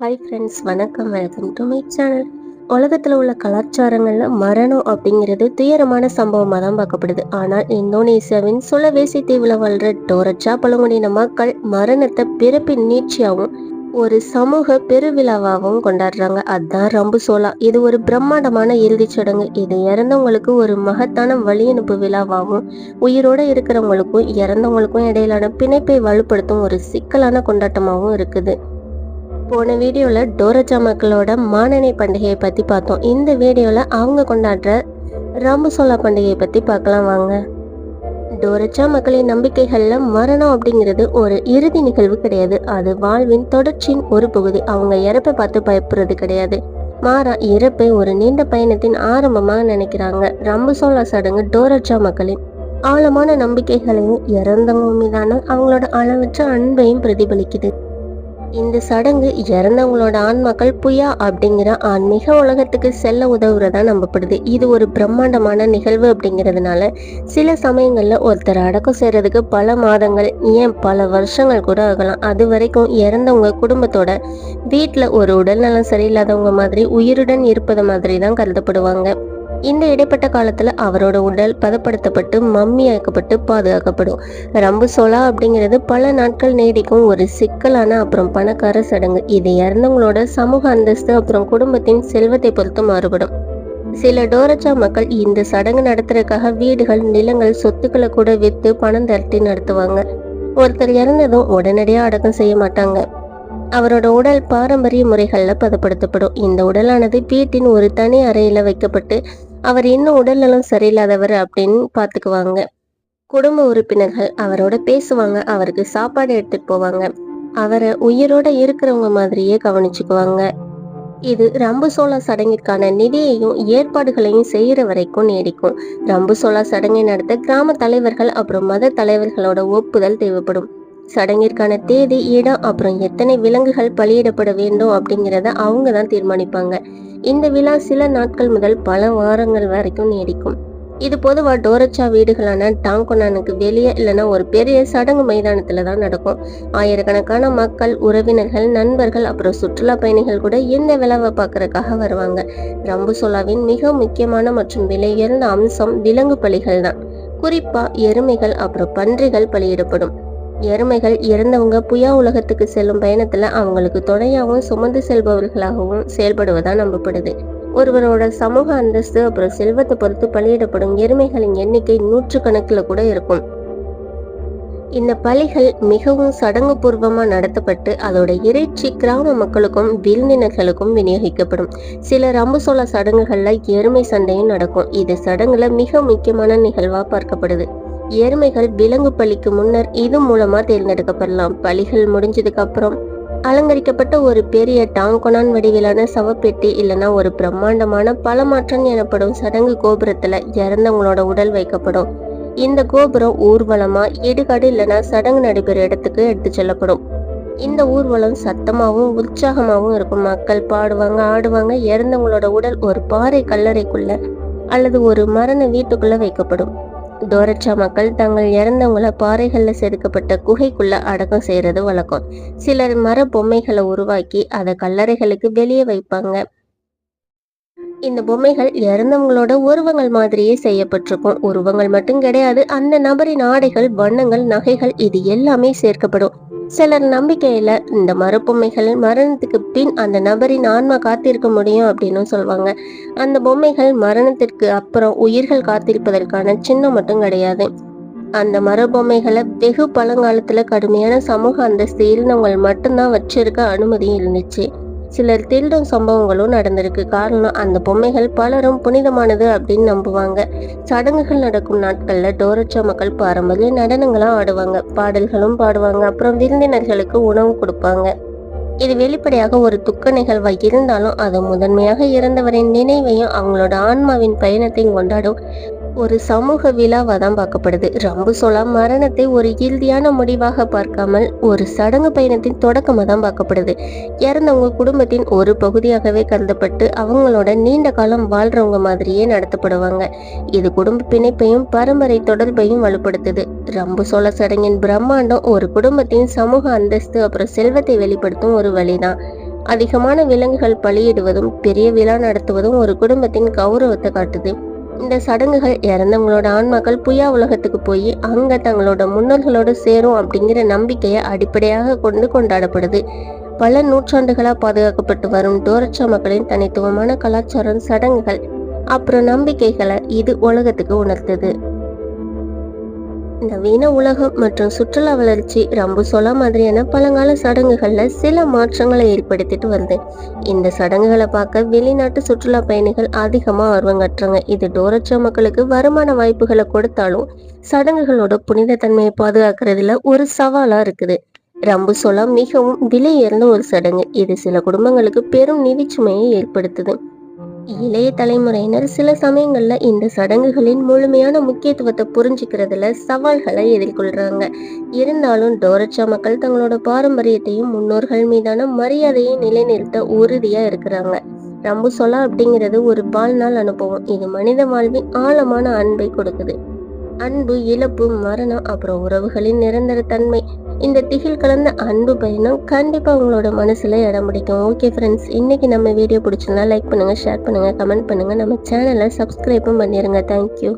Hi friends வணக்கம் welcome to my channel உலகத்தில் உள்ள கலாச்சாரங்களில் மரணம் அப்படிங்கிறது துயரமான சம்பவமாக தான் பார்க்கப்படுது. ஆனால் இந்தோனேசியாவின் சுலவேசி தீவில் வாழ்கிற டோரச்சா பழங்குடியின மக்கள் மரணத்தை பிறப்பின் நீட்சியாகவும் ஒரு சமூக பெருவிழாவாகவும் கொண்டாடுறாங்க. அதுதான் ரம்பு சோலா இது ஒரு பிரம்மாண்டமான இறுதிச் சடங்கு. இது இறந்தவங்களுக்கு ஒரு மகத்தான வழியனுப்பு விழாவாகவும் உயிரோட இருக்கிறவங்களுக்கும் இறந்தவங்களுக்கும் இடையிலான பிணைப்பை வலுப்படுத்தும் ஒரு சிக்கலான கொண்டாட்டமாகவும் இருக்குது. போன வீடியோவில் டோரஜா மக்களோட மானனை பண்டிகையை பற்றி பார்த்தோம். இந்த வீடியோவில் அவங்க கொண்டாடுற ராமசோலா பண்டிகையை பற்றி பார்க்கலாம் வாங்க. டோரச்சா மக்களின் நம்பிக்கைகளில் மரணம் அப்படிங்கிறது ஒரு இறுதி நிகழ்வு கிடையாது. அது வாழ்வின் தொடர்ச்சியின் ஒரு பகுதி. அவங்க இறப்பை பார்த்து பயப்படுறது கிடையாது. மாறா இறப்பை ஒரு நீண்ட பயணத்தின் ஆரம்பமாக நினைக்கிறாங்க. ரம்புசோலா சடங்கு டோரச்சா மக்களின் ஆழமான நம்பிக்கைகளையும் இறந்தவங்க மீதான அவங்களோட அளவற்ற அன்பையும் பிரதிபலிக்குது. இந்த சடங்கு இறந்தவங்களோட ஆன்மாக்கள் புயா அப்படிங்கிற ஆன்மீக உலகத்துக்கு செல்ல உதவுறதா நம்பப்படுது. இது ஒரு பிரம்மாண்டமான நிகழ்வு அப்படிங்கிறதுனால சில சமயங்களில் ஒருத்தர் அடக்கம் செய்கிறதுக்கு பல மாதங்கள் ஏன் பல வருஷங்கள் கூட ஆகலாம். அது வரைக்கும் இறந்தவங்க குடும்பத்தோட வீட்டில் ஒரு உடல்நலம் சரியில்லாதவங்க மாதிரி உயிருடன் இருப்பது மாதிரி தான் கருதப்படுவாங்க. இந்த இடைப்பட்ட காலத்துல அவரோட உடல் பதப்படுத்தப்பட்டு மம்மியாக்கப்பட்டு பாதுகாக்கப்படும். ரம்பு சோலா அப்படிங்கிறது பல நாட்கள் நீடிக்கும் ஒரு சிக்கலான அப்புறம் பணக்கார சடங்கு. இது இறந்தவங்களோட சமூக அந்தஸ்து அப்புறம் குடும்பத்தின் செல்வத்தை பொறுத்து மாறுபடும். சில டோரச்சா மக்கள் இந்த சடங்கு நடத்துறதுக்காக வீடுகள் நிலங்கள் சொத்துக்களை கூட விற்று பணம் திரட்டி நடத்துவாங்க. ஒருத்தர் இறந்ததும் உடனடியாக அடக்கம் செய்ய மாட்டாங்க. அவரோட உடல் பாரம்பரிய முறைகளில் பதப்படுத்தப்படும். இந்த உடலானது வீட்டின் ஒரு தனி அறையில் வைக்கப்பட்டு அவர் இன்னும் உடல்நலம் சரியில்லாதவர் அப்படின்னு பார்த்துக்குவாங்க குடும்ப உறுப்பினர்கள் அவரோட பேசுவாங்க அவருக்கு சாப்பாடு எடுத்துட்டு போவாங்க. அவரை உயிரோட இருக்கிறவங்க மாதிரியே கவனிச்சுக்குவாங்க. இது ரம்பு சோளா சடங்கிற்கான நிதியையும் ஏற்பாடுகளையும் செய்யற வரைக்கும் நீடிக்கும். ரம்பு சோளா சடங்கை நடத்த கிராம தலைவர்கள் அப்புறம் மத தலைவர்களோட ஒப்புதல் தேவைப்படும். சடங்கிற்கான தேதி இடம் அப்புறம் எத்தனை விலங்குகள் பலியிடப்பட வேண்டும் அப்படிங்கிறத அவங்க தான் தீர்மானிப்பாங்க. இந்த விழா சில நாட்கள் முதல் பல வாரங்கள் வரைக்கும் நீடிக்கும். இது பொதுவாக டோரச்சா வீடுகளான டாங்கொனானுக்கு வெளியே இல்லைன்னா ஒரு பெரிய சடங்கு மைதானத்தில் தான் நடக்கும். ஆயிரக்கணக்கான மக்கள் உறவினர்கள் நண்பர்கள் அப்புறம் சுற்றுலா பயணிகள் கூட இந்த விழாவை பார்க்கறதுக்காக வருவாங்க. ரம்புசோலாவின் மிக முக்கியமான மற்றும் விலையுயர்ந்த அம்சம் விலங்கு பலிகள் தான். குறிப்பாக எருமைகள் அப்புறம் பன்றிகள் பலியிடப்படும். எருமைகள் இறந்தவங்க புயா உலகத்துக்கு செல்லும் பயணத்துல அவங்களுக்கு துணையாகவும் சுமந்து செல்பவர்களாகவும் செயல்படுவதா நம்பப்படுது. ஒருவரோட சமூக அந்தஸ்து அப்புறம் செல்வத்தை பொறுத்து பலியிடப்படும் எருமைகளின் எண்ணிக்கை நூற்று கணக்கில் கூட இருக்கும். இந்த பலிகள் மிகவும் சடங்கு பூர்வமா நடத்தப்பட்டு அதோட இறைச்சி கிராம மக்களுக்கும் விருந்தினர்களுக்கும் விநியோகிக்கப்படும். சில ரம்புசோள சடங்குகள்ல எருமை சண்டையும் நடக்கும். இது சடங்குல மிக முக்கியமான நிகழ்வா பார்க்கப்படுது. எருமைகள் விலங்கு பலிக்கு முன்னர் இது மூலமா தேர்ந்தெடுக்கப்படலாம். பலிகள் முடிஞ்சதுக்கு அப்புறம் அலங்கரிக்கப்பட்ட ஒரு பெரிய டாங்கொனான் வடிவிலான சவப்பெட்டி இல்லைன்னா ஒரு பிரம்மாண்டமான பலமாற்றம் எனப்படும் சடங்கு கோபுரத்துல இறந்தவங்களோட உடல் வைக்கப்படும். இந்த கோபுரம் ஊர்வலமா இடுகாடு இல்லைன்னா சடங்கு நடைபெற இடத்துக்கு எடுத்து செல்லப்படும். இந்த ஊர்வலம் சத்தமாகவும் உற்சாகமாகவும் இருக்கும். மக்கள் பாடுவாங்க ஆடுவாங்க இறந்தவங்களோட உடல் ஒரு பாறை கல்லறைக்குள்ள அல்லது ஒரு மரண வீட்டுக்குள்ள வைக்கப்படும். டோரச்சா மக்கள் தங்கள் இறந்தவங்கள பாறைகளில் செதுக்கப்பட்ட குகைக்குள்ள அடக்கம் செய்யறது வழக்கம். சிலர் மர பொம்மைகளை உருவாக்கி அதை கல்லறைகளுக்கு வெளியே வைப்பாங்க. இந்த பொம்மைகள் இறந்தவங்களோட உருவங்கள் மாதிரியே செய்யப்பட்டிருக்கும். உருவங்கள் மட்டும் கிடையாது அந்த நபரின் ஆடைகள் வண்ணங்கள் நகைகள் இது எல்லாமே சேர்க்கப்படும். சிலர் நம்பிக்கையில இந்த மரப்பொம்மைகள் மரணத்துக்கு பின் அந்த நபரின் ஆன்மா காத்திருக்க முடியும் அப்படின்னு சொல்லுவாங்க அந்த பொம்மைகள் மரணத்திற்கு அப்புறம் உயிர்கள் காத்திருப்பதற்கான சின்னம் மட்டும் கிடையாது. அந்த மரபொம்மைகளை வெகு பழங்காலத்துல கடுமையான சமூக அந்தஸ்து இருந்தவங்க மட்டும்தான் வச்சிருக்க அனுமதி இருந்துச்சு. சிலர் திருடும் சம்பவங்களும் நடந்திருக்கு. காரணம் அந்த பொம்மைகள் பலரும் புனிதமானது அப்படின்னு நம்புவாங்க. சடங்குகள் நடக்கும் நாட்களில் டோரச்சா மக்கள் பாரம்பரிய நடனங்களும் ஆடுவாங்க. பாடல்களும் பாடுவாங்க. அப்புறம் விருந்தினர்களுக்கு உணவு கொடுப்பாங்க. இது வெளிப்படையாக ஒரு துக்க நிகழ்வா இருந்தாலும் அது முதன்மையாக இறந்தவரின் நினைவையும் அவங்களோட ஆன்மாவின் பயணத்தையும் கொண்டாடும் ஒரு சமூக விழாவாக தான் பார்க்கப்படுது. ரம்பு சோலா மரணத்தை ஒரு இறுதியான முடிவாக பார்க்காமல் ஒரு சடங்கு பயணத்தின் தொடக்கமாக தான் பார்க்கப்படுது. இறந்தவங்க குடும்பத்தின் ஒரு பகுதியாகவே கருதப்பட்டு அவங்களோட நீண்ட காலம் வாழ்றவங்க மாதிரியே நடத்தப்படுவாங்க. இது குடும்ப பிணைப்பையும் பரம்பரை தொடர்பையும் வலுப்படுத்துது. ரம்பு சோழ சடங்கின் பிரம்மாண்டம் ஒரு குடும்பத்தின் சமூக அந்தஸ்து அப்புறம் செல்வத்தை வெளிப்படுத்தும் ஒரு வழிதான். அதிகமான விலங்குகள் பலியிடுவதும் பெரிய விழா நடத்துவதும் ஒரு குடும்பத்தின் கௌரவத்தை காட்டுது. இந்த சடங்குகள் இறந்தவங்களோட ஆன்மாக்கள் புயா உலகத்துக்கு போய் அங்க தங்களோட முன்னோர்களோடு சேரும் அப்படிங்கிற நம்பிக்கையை அடிப்படையாக கொண்டு கொண்டாடப்படுது. பல நூற்றாண்டுகளாக பாதுகாக்கப்பட்டு வரும் டோரச்சா மக்களின் தனித்துவமான கலாச்சாரம் சடங்குகள் அப்புறம் நம்பிக்கைகளை இது உலகத்துக்கு உணர்த்துது. நவீன உலகம் மற்றும் சுற்றுலா வளர்ச்சி ரம்புசோலா மாதிரியான பழங்கால சடங்குகளில் சில மாற்றங்களை ஏற்படுத்திட்டு வருது இந்த சடங்குகளை பார்க்க வெளிநாட்டு சுற்றுலா பயணிகள் அதிகமாக ஆர்வம் கட்டுறாங்க. இது டோரச்சா மக்களுக்கு வருமான வாய்ப்புகளை கொடுத்தாலும் சடங்குகளோட புனித தன்மையை பாதுகாக்கிறதுல ஒரு சவாலாக இருக்குது. ரம்புசோலா மிகவும் விலையுயர்ந்த ஒரு சடங்கு. இது சில குடும்பங்களுக்கு பெரும் நிதிச்சுமையை ஏற்படுத்துது. இளைய தலைமுறையினர் சில சமயங்கள்ல இந்த சடங்குகளின் முழுமையான முக்கியத்துவத்தை புரிஞ்சுக்கிறதுல சவால்களை எதிர்கொள்றாங்க. இருந்தாலும் டோரச்சா மக்கள் தங்களோட பாரம்பரியத்தையும் முன்னோர்கள் மீதான மரியாதையை நிலைநிறுத்த உறுதியா இருக்கிறாங்க. ரம்புசொலா அப்படிங்கிறது ஒரு வாழ்நாள் அனுபவம். இது மனித வாழ்வின் ஆழமான அன்பை கொடுக்குது. அன்பு இழப்பு மரணம் அப்புறம் உறவுகளின் நிரந்தர தன்மை. இந்த திகில் கலந்த அன்பு பயணம் கண்டிப்பாக உங்களோட மனசில் இடம் பிடிக்கும். ஓகே ஃப்ரெண்ட்ஸ் இன்னைக்கு நம்ம வீடியோ பிடிச்சிருந்தா லைக் பண்ணுங்கள் ஷேர் பண்ணுங்கள் கமெண்ட் பண்ணுங்கள் நம்ம சேனலை சப்ஸ்கிரைபும் பண்ணிடுங்க தேங்க்யூ